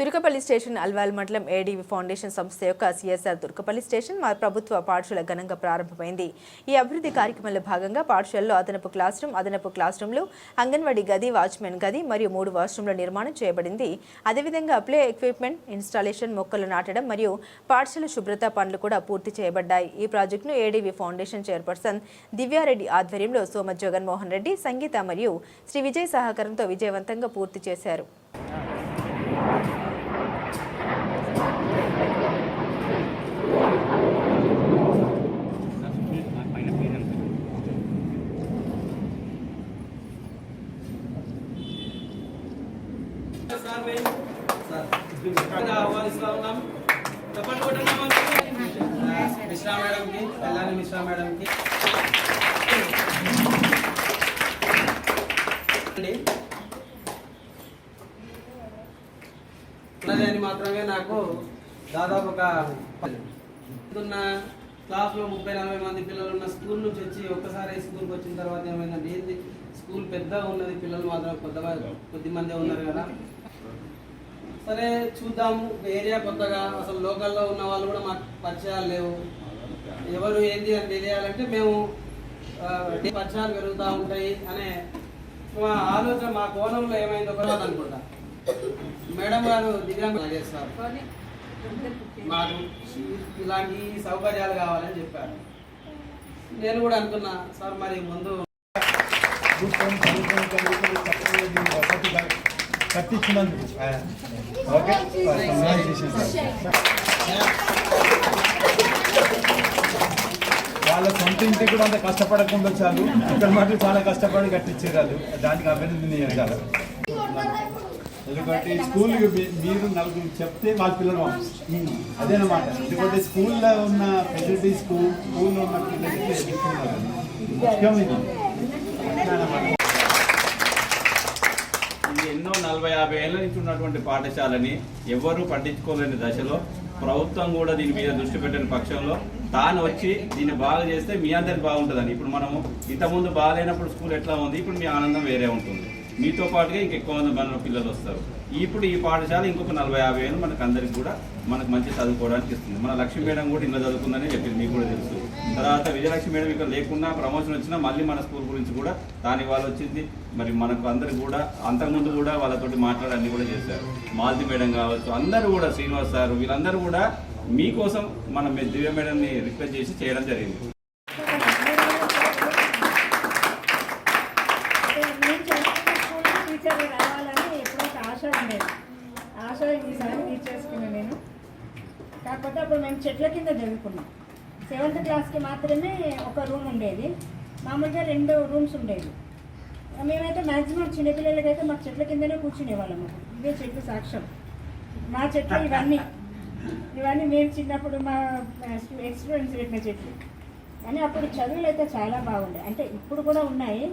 Turkapalli station Alwal మండలం ఏడీవి foundation సంస్థ యొక్క సిఎస్ఆర్ తుర్కపల్లి స్టేషన్ మా ప్రభుత్వ పాఠశాల ఘనంగా ప్రారంభమైంది. ఈ అభివృద్ధి కార్యక్రమంలో భాగంగా పాఠశాలలో అదనపు క్లాస్ రూమ్ అదనపు క్లాస్ రూమ్లు అంగన్వాడీ గది వాచ్మెన్ గది మరియు మూడు వాష్రూమ్ల నిర్మాణం చేయబడింది. అదేవిధంగా ప్లే ఎక్విప్మెంట్ ఇన్స్టాలేషన్ మొక్కలు నాటడం మరియు పాఠశాల శుభ్రత పనులు కూడా పూర్తి చేయబడ్డాయి. ఈ ప్రాజెక్టును ఏడీవి ఫౌండేషన్ చైర్పర్సన్ దివ్యారెడ్డి ఆధ్వర్యంలో సోమ జగన్మోహన్ రెడ్డి సంగీత మరియు శ్రీ విజయ్ సహకారంతో విజయవంతంగా పూర్తి చేశారు. సార్ మేము చక్కగా ఆహ్వానిస్తా ఉన్నాం చెప్పండి కొట్టండి అమ్మా. మిశ్రా మేడంకి కళ్యాణి మిశ్రా మేడంకి అండి. ఉన్నది అని మాత్రమే నాకు దాదాపు ఒక ఉన్న క్లాస్లో ముప్పై నలభై మంది పిల్లలు ఉన్న స్కూల్ నుంచి వచ్చి ఒక్కసారి స్కూల్కి వచ్చిన తర్వాత ఏమైనా ఏంది స్కూల్ పెద్దగా ఉన్నది పిల్లలు మాత్రం కొద్దిగా కొద్ది మందే ఉన్నారు కదా సరే చూద్దాము. ఏరియా కొత్తగా అసలు లోకల్లో ఉన్న వాళ్ళు కూడా మాకు పరిచయాలు లేవు. ఎవరు ఏంది అని తెలియాలంటే మేము పరిచయాలు పెరుగుతూ ఉంటాయి అనే మా ఆలోచన మా కోణంలో ఏమైందో కూడా అనుకుంటా. మేడం గారు దివ్యాంగ చేస్తారు. మాకు ఇలాంటి సౌకర్యాలు కావాలని చెప్పారు. నేను కూడా అనుకున్నా సార్ మరి ముందు కట్టించినందుకు ఓకే. వాళ్ళ సొంత ఇంటికి కూడా అంత కష్టపడకుండా చాలు. ఇక్కడ మాత్రం చాలా కష్టపడి కట్టించారు వాళ్ళు దానికి అభినందనీయాలి ఎందుకంటే స్కూల్ మీరు నలుగురు చెప్తే వాళ్ళ పిల్లలు. అదేనమాట. ఎందుకంటే స్కూల్లో ఉన్న ఫెసిలిటీస్ స్కూల్ స్కూల్లో ఉన్న పిల్లలకి ముఖ్యం ఇది. ఇది ఎన్నో నలభై యాభై ఏళ్ళ నుంచి ఉన్నటువంటి పాఠశాలని ఎవ్వరూ పట్టించుకోలేని దశలో ప్రభుత్వం కూడా దీని మీద దృష్టి పెట్టిన పక్షంలో తాను వచ్చి దీన్ని బాగా చేస్తే మీ అందరికి బాగుంటుందని. ఇప్పుడు మనము ఇంతకుముందు బాగాలేనప్పుడు స్కూల్ ఎట్లా ఉంది? ఇప్పుడు మీ ఆనందం వేరే ఉంటుంది. మీతో పాటుగా ఇంకెక్కువ మంది మన పిల్లలు వస్తారు. ఇప్పుడు ఈ పాఠశాల ఇంకొక నలభై యాభై ఏళ్ళు మనకు అందరికి కూడా మనకు మంచి చదువుకోవడానికి ఇస్తుంది. మన లక్ష్మీ మేడం కూడా ఇంట్లో చదువుకుందని చెప్పింది మీకు కూడా తెలుసు. తర్వాత విజయలక్ష్మి మేడం ఇక్కడ లేకున్నా ప్రమోషన్ వచ్చినా మళ్ళీ మన స్కూల్ గురించి కూడా దాని వాళ్ళు వచ్చింది. మరి మనకు అందరు కూడా అంతకుముందు కూడా వాళ్ళతోటి మాట్లాడాలని కూడా చేశారు. మాలతి మేడం కావచ్చు అందరూ కూడా శ్రీనివాస్ సార్ వీళ్ళందరూ కూడా మీకోసం మనం దివ్య మేడంని రిక్వెస్ట్ చేసి చేయడం జరిగింది. ఆశ ఆశ ఈసారి తీర్చేసుకున్నాను నేను. కాకపోతే అప్పుడు మేము చెట్ల కింద చదువుకున్నాం. సెవెంత్ క్లాస్కి మాత్రమే ఒక రూమ్ ఉండేది. మామూలుగా రెండు రూమ్స్ ఉండేవి. మేమైతే మ్యాక్సిమం చిన్నపిల్లలకైతే మాకు చెట్ల కిందనే కూర్చునేవాళ్ళము. ఇవే చెట్లు సాక్ష్యం. మా చెట్లు ఇవన్నీ. ఇవన్నీ మేము చిన్నప్పుడు మా ఎక్స్పీరియన్స్ పెట్టిన చెట్లు. కానీ అప్పుడు చదువులు అయితే చాలా బాగుండే. అంటే ఇప్పుడు కూడా ఉన్నాయి.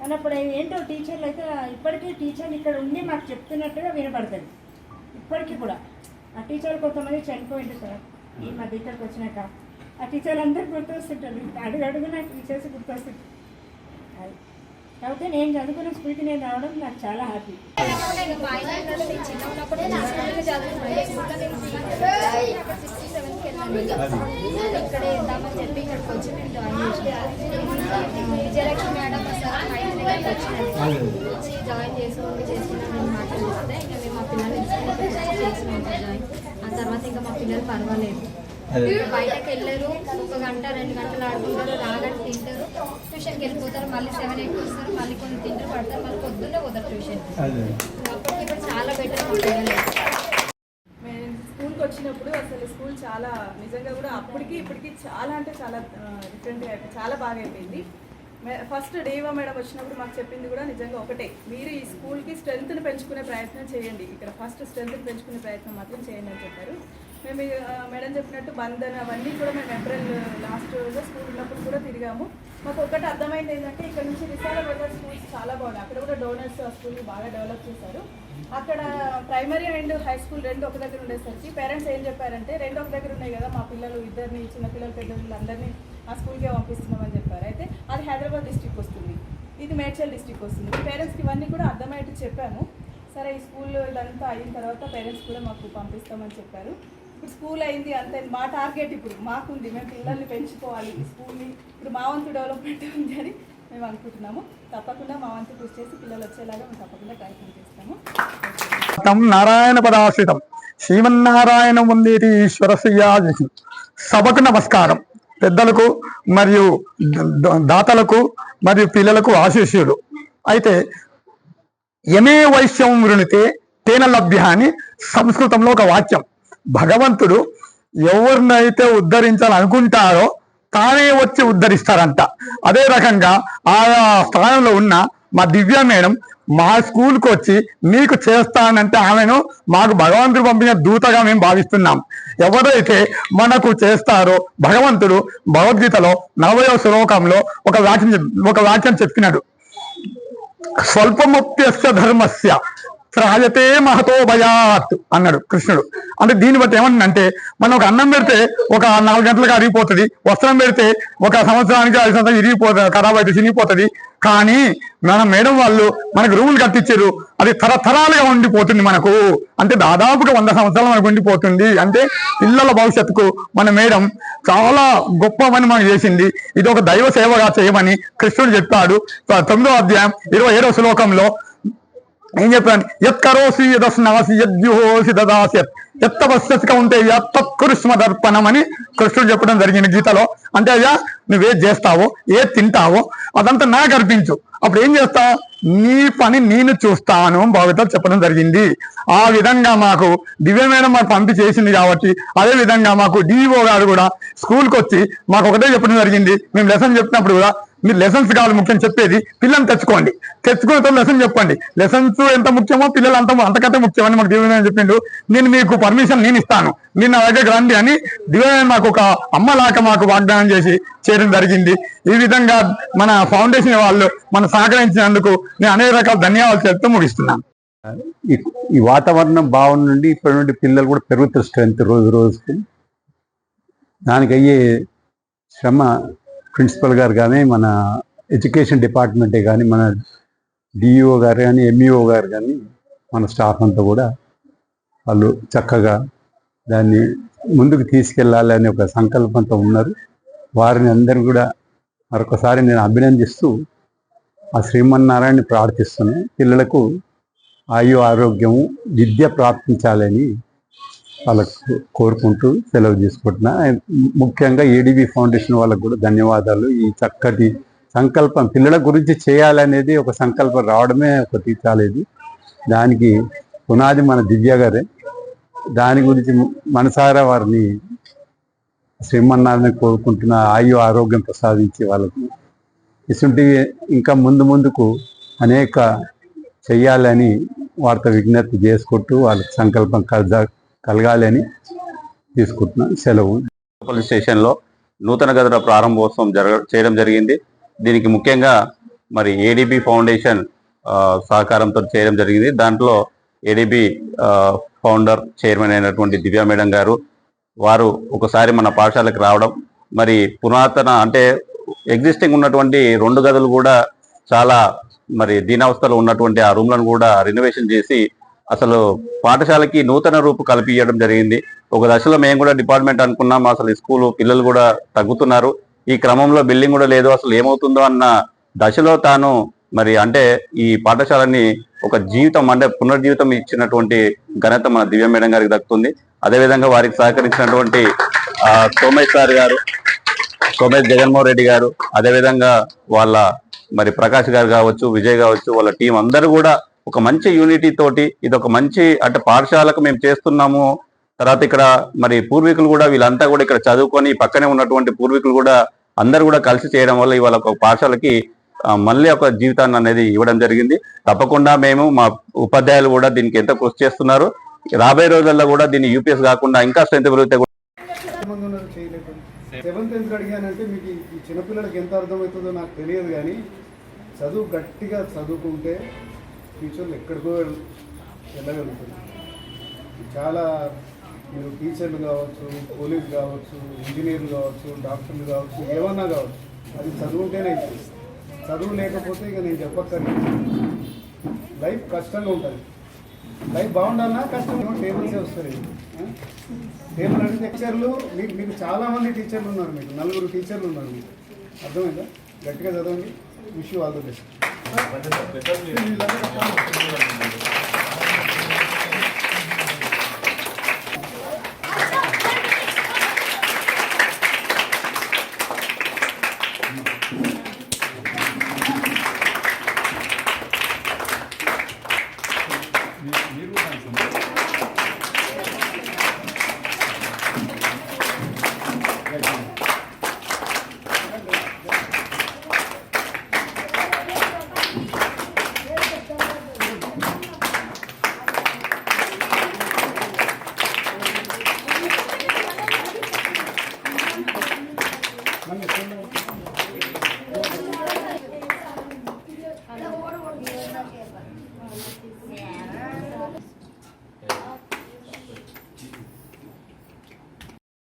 కానీ అప్పుడు ఏంటో టీచర్లు అయితే ఇప్పటికీ టీచర్లు ఇక్కడ ఉండి మాకు చెప్తున్నట్టుగా వినపడుతుంది ఇప్పటికీ కూడా. ఆ టీచర్లు కొంతమంది చనిపోయింది సార్. ఈ మధ్య ఇక్కడికి వచ్చినాక. ఆ టీచర్లు అందరూ గుర్తొస్తుంటారు అడుగు అడుగున టీచర్స్ గుర్తొస్తుంటారు అది కాకపోతే నేను చదువుకున్న స్కూల్కి నేను రావడం నాకు చాలా హ్యాపీ ఇక్కడ ఇద్దామని చెప్పి ఇక్కడికి వచ్చి నేను జాయిన్ చేసాను విజయలక్ష్మి మేడం సార్ మా ఇంటి దగ్గరికి వచ్చినాను వచ్చి జాయిన్ చేసుకోండి చేసుకున్నాను ఇంకా మేము మా పిల్లలు చేసుకున్నాం జాయిన్ ఆ తర్వాత ఇంకా మా పిల్లలు పర్వాలేదు బయటకు వెళ్ళారు ఒక గంట రెండు గంటలు ఆడుకుంటారు రాగానే తింటారు ట్యూషన్కి వెళ్ళిపోతారు మళ్ళీ సెవెన్ ఎయిట్ వస్తారు మళ్ళీ కొన్ని తింటారు పడతారు మళ్ళీ పొద్దున్నే పోతారు ట్యూషన్ అప్పటికి ఇప్పుడు చాలా బెటర్ స్కూల్కి వచ్చినప్పుడు అసలు స్కూల్ చాలా నిజంగా కూడా అప్పటికి ఇప్పటికి చాలా అంటే చాలా డిఫరెంట్గా అయిపోయింది. చాలా బాగా అయిపోయింది. ఫస్ట్ డేవా మేడం వచ్చినప్పుడు మాకు చెప్పింది కూడా నిజంగా ఒకటే. మీరు ఈ స్కూల్కి స్ట్రెంగ్త్ని పెంచుకునే ప్రయత్నం చేయండి. ఇక్కడ ఫస్ట్ స్ట్రెంగ్త్ని పెంచుకునే ప్రయత్నం మాత్రం చేయండి అని చెప్పారు. మేము మేడం చెప్పినట్టు బంధన్ అవన్నీ కూడా మేము ఏప్రిల్ లాస్ట్ రోజు స్కూల్ ఉన్నప్పుడు కూడా తిరిగాము. మాకు ఒకటి అర్థమైంది ఏంటంటే ఇక్కడ నుంచి విశాల బజార్ స్కూల్స్ చాలా బాగున్నాయి. అక్కడ కూడా డోనర్స్ ఆ స్కూల్ని బాగా డెవలప్ చేశారు. అక్కడ ప్రైమరీ అండ్ హై స్కూల్ రెండు ఒక దగ్గర ఉండేసరికి పేరెంట్స్ ఏం చెప్పారంటే రెండు ఒక దగ్గర ఉన్నాయి కదా మా పిల్లలు ఇద్దరిని చిన్న పిల్లలు పెద్ద పిల్లలు అందరినీ ఆ స్కూల్కే పంపిస్తున్నామని చెప్పారు. అయితే అది హైదరాబాద్ డిస్టిక్ వస్తుంది. ఇది మేడ్చల్ డిస్టిక్ వస్తుంది. పేరెంట్స్కి ఇవన్నీ కూడా అర్థమయ్యేట్టు చెప్పాము. సరే ఈ స్కూల్లో ఇదంతా అయిన తర్వాత పేరెంట్స్ కూడా మాకు పంపిస్తామని చెప్పారు. ఇప్పుడు స్కూల్ అయింది అంతే. మా టార్గెట్ ఇప్పుడు మాకుంది. మేము పిల్లల్ని పెంచుకోవాలి. స్కూల్ని ఇప్పుడు మా వంతు డెవలప్మెంట్ ఉంది అని మేము అనుకుంటున్నాము. తప్పకుండా మా వంతు కృషి చేసి పిల్లలు వచ్చేలాగా మేము తప్పకుండా ప్రయత్నం చేస్తాము. నారాయణ పదాశ్రితం శ్రీమన్నారాయణ ముందేటి ఈశ్వర శ్రీయాజి. సభకు నమస్కారం. పెద్దలకు మరియు దాతలకు మరియు పిల్లలకు ఆశీస్సులు. అయితే యమే వైశ్యం వృణితే తేన లభ్య అని సంస్కృతంలో ఒక వాక్యం. భగవంతుడు ఎవరినైతే ఉద్ధరించాలనుకుంటారో తానే వచ్చి ఉద్ధరిస్తారంట అదే రకంగా ఆ స్థానంలో ఉన్న మా దివ్య మేడం మా స్కూల్కి వచ్చి మీకు చేస్తానంటే ఆమెను మాకు భగవంతుడు పంపిన దూతగా మేము భావిస్తున్నాం. ఎవరైతే మనకు చేస్తారో భగవంతుడు భగవద్గీతలో నవయవ శ్లోకంలో ఒక వాక్యం చెప్- ఒక వాక్యం చెప్పినాడు. స్వల్పముప్యస్య ధర్మస్య త్రాయతే మహతో భయాత్ అన్నాడు కృష్ణుడు. అంటే దీన్ని బట్టి ఏమంటుందంటే మనం ఒక అన్నం పెడితే ఒక నాలుగు గంటలకు అరిగిపోతుంది వస్త్రం పెడితే ఒక సంవత్సరానికి ఐదు సంవత్సరం ఇరిగిపోతుంది ఖరాబ్ అయితే చినిగిపోతుంది కానీ మన మేడం వాళ్ళు మనకు రూములు కట్టించారు అది తరతరాలుగా ఉండిపోతుంది మనకు. అంటే దాదాపుగా వంద సంవత్సరాలు మనకు ఉండిపోతుంది. అంటే పిల్లల భవిష్యత్తుకు మన మేడం చాలా గొప్ప పని మనకు చేసింది. ఇది ఒక దైవ సేవగా చేయమని కృష్ణుడు చెప్పాడు. తొమ్మిదో అధ్యాయం ఇరవై ఏడవ శ్లోకంలో ఏం చెప్పాను? ఎత్కరోసి యదస్నాసి యద్యుహోసి దదాస్యత్ ఎత్తవస్యక ఉంటే తత్కృష్మ దర్పణం అని కృష్ణుడు చెప్పడం జరిగింది గీతలో. అంటే అయ్యా నువ్వేది చేస్తావో ఏది తింటావో అదంతా నాకు అర్పించు. అప్పుడు ఏం చేస్తావు నీ పని నేను చూస్తాను భావిత చెప్పడం జరిగింది. ఆ విధంగా మాకు దివ్య మాకు పంపి చేసింది కాబట్టి అదే విధంగా మాకు డిఓ గారు కూడా స్కూల్కి వచ్చి మాకు ఒకటే చెప్పడం జరిగింది. మేము లెసన్ చెప్పినప్పుడు కూడా మీరు లెసన్స్ కావాలి ముఖ్యం చెప్పేది పిల్లల్ని తెచ్చుకోండి. తెచ్చుకున్న లెసన్ చెప్పండి. లెసన్స్ ఎంత ముఖ్యమో పిల్లలు అంత అంతకంటే ముఖ్యమని మాకు దివ్యమైన చెప్పిండు. నేను మీకు పర్మిషన్ నేను ఇస్తాను. నేను నా దగ్గరికి రండి అని దివ్యమైన మాకు ఒక అమ్మలాక మాకు వాగ్దానం చేసి చేయడం జరిగింది. ఈ విధంగా మన ఫౌండేషన్ వాళ్ళు మన సహకరించినందుకు నేను అనేక రకాల ధన్యవాదాలు చెప్తూ ముగిస్తున్నాను. ఈ- ఈ వాతావరణం బాగుండి ఇప్పటి నుండి పిల్లలు కూడా పెరుగుతారు స్ట్రెంత్ రోజు రోజుకి. దానికి అయ్యే శ్రమ ప్రిన్సిపల్ గారు కానీ మన ఎడ్యుకేషన్ డిపార్ట్మెంటే కానీ మన డిఈఓ గారు కానీ ఎంఈఓ గారు కానీ మన స్టాఫ్ అంతా కూడా వాళ్ళు చక్కగా దాన్ని ముందుకు తీసుకెళ్ళాలి అనే ఒక సంకల్పంతో ఉన్నారు. వారిని అందరిని కూడా మరొకసారి నేను అభినందిస్తూ ఆ శ్రీమన్నారాయణని ప్రార్థిస్తున్నాను. పిల్లలకు ఆయు ఆరోగ్యము విద్య ప్రాప్తించాలని వాళ్ళకు కోరుకుంటూ సెలవు తీసుకుంటున్నా. ముఖ్యంగా ఏడిబి ఫౌండేషన్ వాళ్ళకు కూడా ధన్యవాదాలు. ఈ చక్కటి సంకల్పం పిల్లల గురించి చేయాలనేది ఒక సంకల్పం రావడమే ఒక తీర్చాలేదు దానికి పునాది మన దివ్య గారే. దాని గురించి మనసారా వారిని శ్రీమన్నారాయణ కోరుకుంటున్న ఆయు ఆరోగ్యం ప్రసాదించి వాళ్ళకు. ఇటువంటివి ఇంకా ముందు ముందుకు అనేక చెయ్యాలని వారితో విజ్ఞప్తి చేసుకుంటూ వాళ్ళకి సంకల్పం కదా కలగాలి అని తీసుకుంటున్నాను సెలవు. పోలీస్ స్టేషన్లో నూతన గదుల ప్రారంభోత్సవం జరగ చేయడం జరిగింది. దీనికి ముఖ్యంగా మరి ఏడిబి ఫౌండేషన్ సహకారంతో చేయడం జరిగింది. దాంట్లో ఏడిబి ఫౌండర్ చైర్మన్ అయినటువంటి దివ్య మేడం గారు వారు ఒకసారి మన పాఠశాలకు రావడం మరి పురాతన అంటే ఎగ్జిస్టింగ్ ఉన్నటువంటి రెండు గదులు కూడా చాలా మరి దీనావస్థలో ఉన్నటువంటి ఆ రూమ్లను కూడా రినోవేషన్ చేసి అసలు పాఠశాలకి నూతన రూపు కల్పించడం జరిగింది. ఒక దశలో మేము కూడా డిపార్ట్మెంట్ అనుకున్నాం. అసలు స్కూల్ పిల్లలు కూడా తగ్గుతున్నారు. ఈ క్రమంలో బిల్డింగ్ కూడా లేదు. అసలు ఏమవుతుందో అన్న దశలో తాను మరి అంటే ఈ పాఠశాలని ఒక జీవితం అంటే పునర్జీవితం ఇచ్చినటువంటి ఘనత మన దివ్య మేడం గారికి దక్కుతుంది. అదేవిధంగా వారికి సహకరించినటువంటి సోమేష్ సార్ గారు సోమేష్ జగన్మోహన్ రెడ్డి గారు అదేవిధంగా వాళ్ళ మరి ప్రకాష్ గారు కావచ్చు విజయ్ కావచ్చు వాళ్ళ టీం అందరూ కూడా ఒక మంచి యూనిటీ తోటి ఇది ఒక మంచి అంటే పాఠశాలకు మేము చేస్తున్నాము. తర్వాత ఇక్కడ మరి పూర్వీకులు కూడా వీళ్ళంతా కూడా ఇక్కడ చదువుకొని పక్కనే ఉన్నటువంటి పూర్వీకులు కూడా అందరు కూడా కలిసి చేయడం వల్ల ఇవాళ ఒక పాఠశాలకి మళ్ళీ ఒక జీవితాన్ని అనేది ఇవ్వడం జరిగింది. తప్పకుండా మేము మా ఉపాధ్యాయులు కూడా దీనికి ఎంత కృషి చేస్తున్నారు. రాబోయే రోజుల్లో కూడా దీన్ని యూపీఎస్ కాకుండా ఇంకా స్ట్రెంత్ పెరిగితే కూడా సెవెంత్ ఎంత అడిగానంటే మీకు ఈ చిన్నపిల్లలకి ఎంత అర్థమవుతుందో నాకు తెలియదు కానీ చదువు గట్టిగా చదువుకుంటే ఫ్యూచర్లో ఎక్కడికో వెళ్ళగలుగుతుంది చాలా మీరు టీచర్లు కావచ్చు పోలీస్ కావచ్చు ఇంజనీర్లు కావచ్చు డాక్టర్లు కావచ్చు ఏమన్నా కావచ్చు అది చదువుంటేనే అవుతుంది చదువు లేకపోతే ఇక నేను చెప్పక్కర్లేదు. లైఫ్ కష్టంగా ఉంటుంది. లైఫ్ బాగుండాలన్నా కష్టం టేబుల్సే వస్తారు టేబుల్ అంటే టీచర్లు మీకు మీకు చాలామంది టీచర్లు ఉన్నారు మీకు నలుగురు టీచర్లు ఉన్నారు మీకు. అర్థమైందా? గట్టిగా చదవండి. Wish all the best. పెద్ద